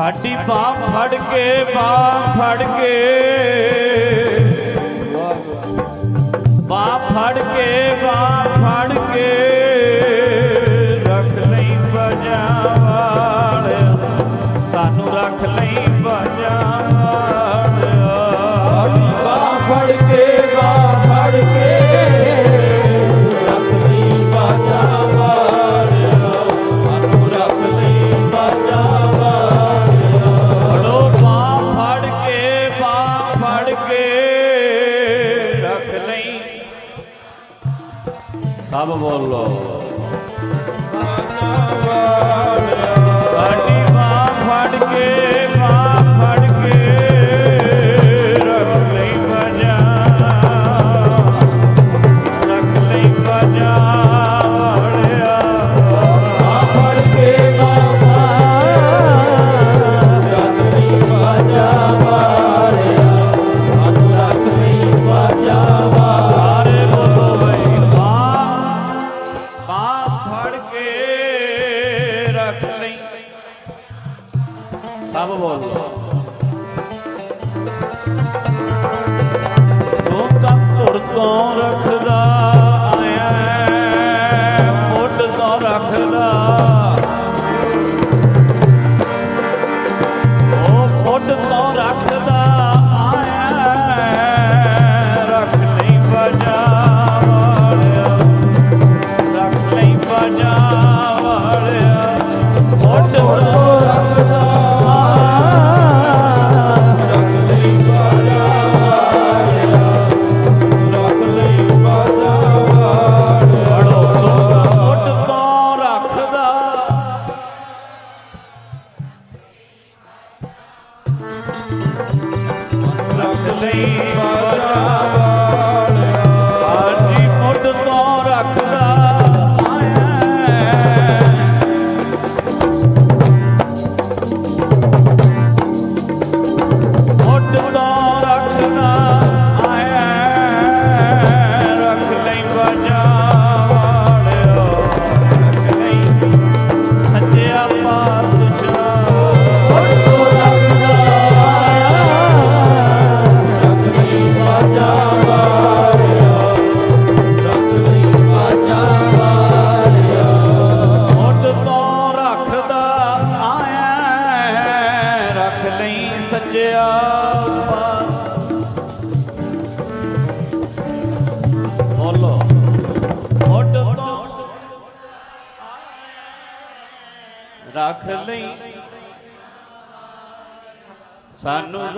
ਸਾਡੀ ਬਾਹ ਫੜ ਕੇ ਬਾਹ ਫੜ ਕੇ। ਬਾਹ ਫੜ ਕੇ ਬਾਹ ਫੜ ਕੇ।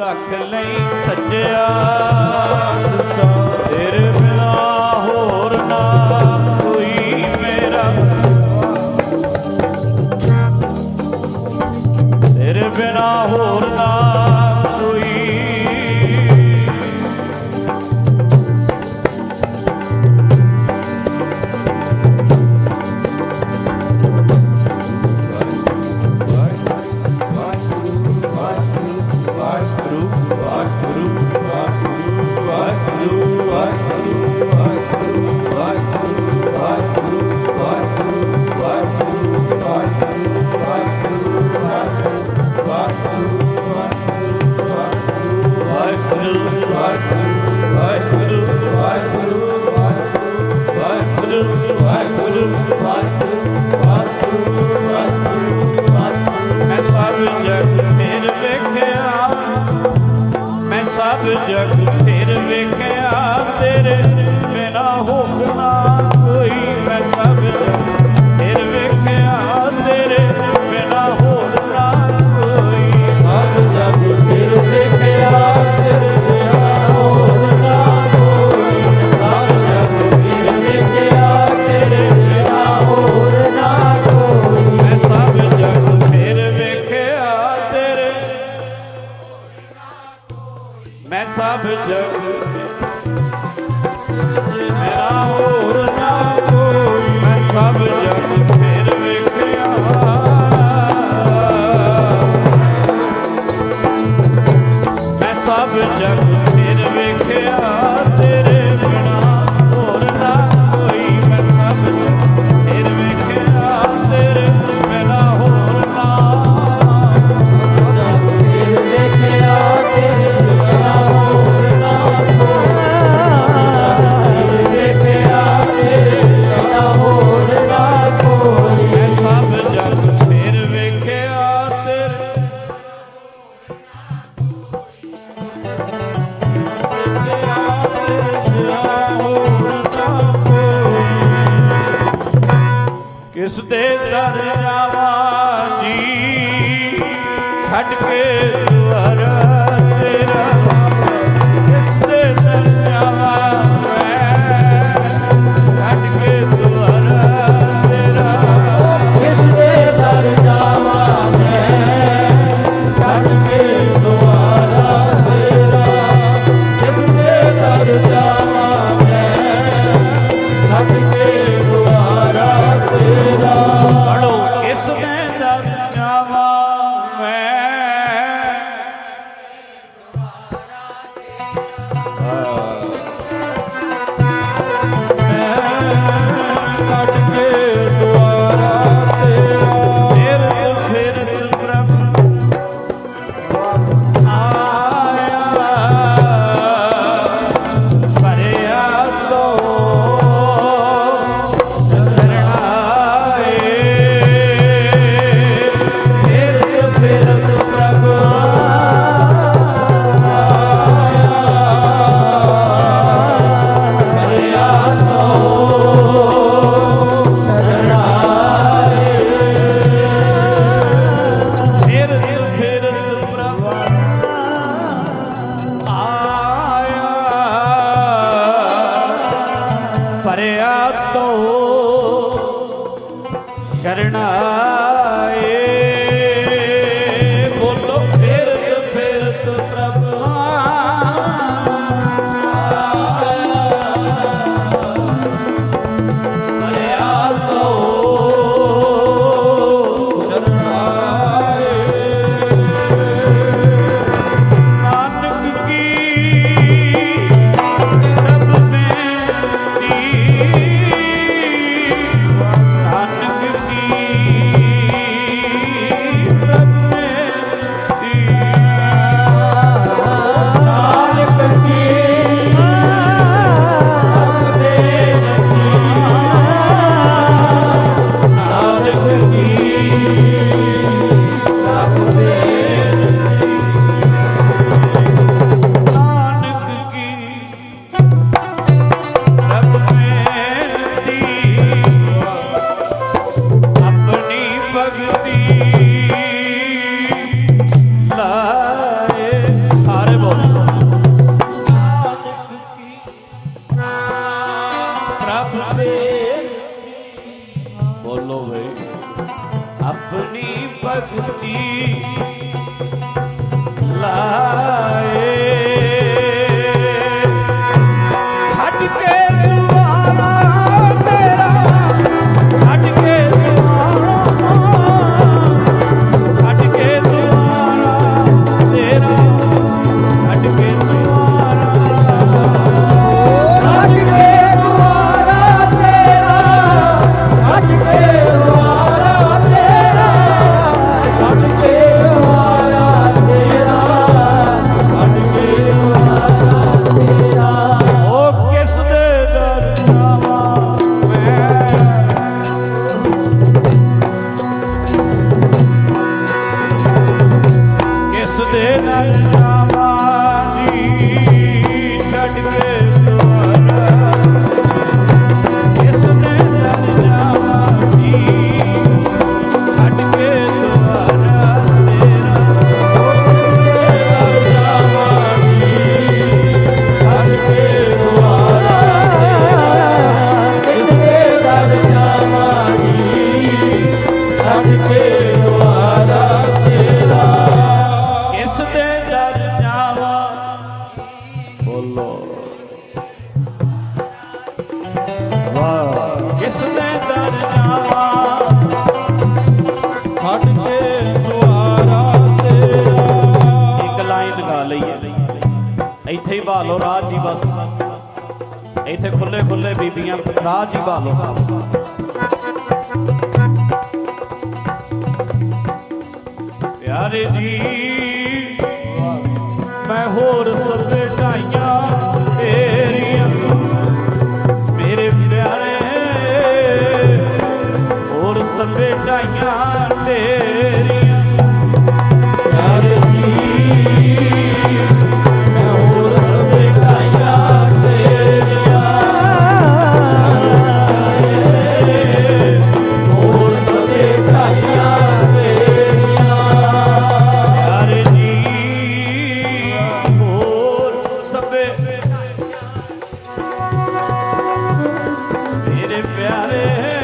ਰੱਖ ਲਈ ਸੱਜਿਆ ਦਸ਼ਾ ਸਭ ਜਗ ਮੇਰਾ ਹੋਰ ਨਾ ਕੋਈ। ਮੈਂ ਸਭ ਕਿਸ ਦੇ ਦਰ ਆਵਾ ਜੀ। ਛੱਡ ਕੇ ਦੁਆਰਾ ਹਰਿਆ ਤੋ ਸ਼ਰਣਾ ਜੀ ਪਿਆਰੇ ਦੀ ਮੈਂ ਹੋਰ રે